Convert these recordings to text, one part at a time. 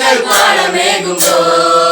மேகங்கள் பாலமேகும் போ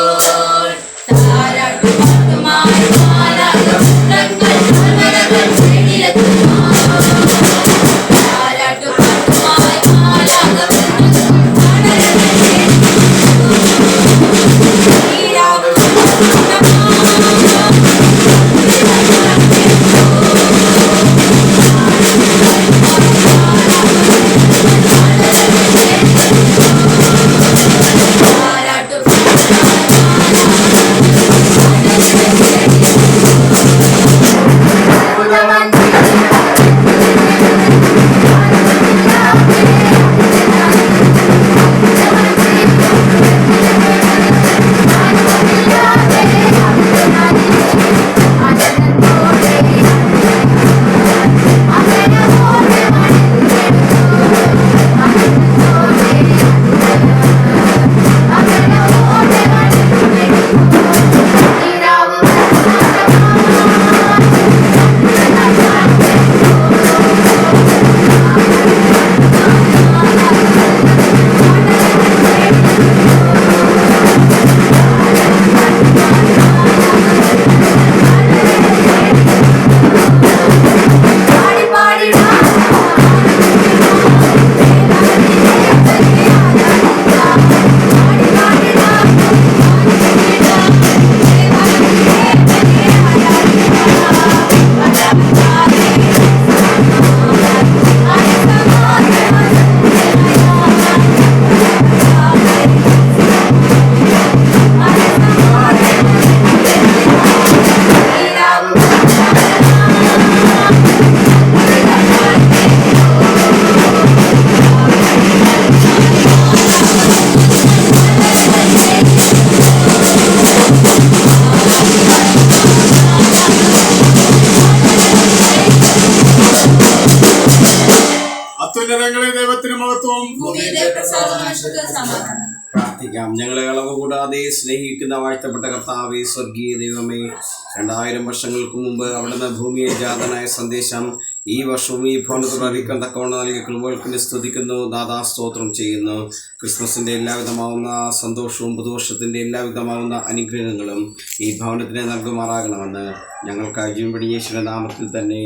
അത്യുന്നതങ്ങളിൽ ദൈവത്തിന് മഹത്വം. പ്രാർത്ഥിക്കാം. ഞങ്ങളെ അളവ് കൂടാതെ സ്നേഹിക്കുന്ന വാഴ്ത്തപ്പെട്ട കർത്താവെ സ്വർഗീയ ദൈവമേ രണ്ടായിരം വർഷങ്ങൾക്ക് മുമ്പ് അവിടുന്ന് ഭൂമിയെ ജാതനായ സന്ദേശം ഈ വർഷവും ഈ ഭവനത്തോട് അറിയിക്കാൻ തക്കവണ്ണം നൽകിയ കൃപകൾക്ക് സ്തുതിക്കുന്നു. ദാദാ സ്തോത്രം ചെയ്യുന്നു. ക്രിസ്മസിന്റെ എല്ലാവിധമാവുന്ന സന്തോഷവും പുതുവർഷത്തിന്റെ എല്ലാവിധമാവുന്ന അനുഗ്രഹങ്ങളും ഈ ഭവനത്തിന് നൽകുമാറാകണമെന്ന് ഞങ്ങൾക്ക് അജീവൻ പിടിയേശ്വര നാമത്തിൽ തന്നെ.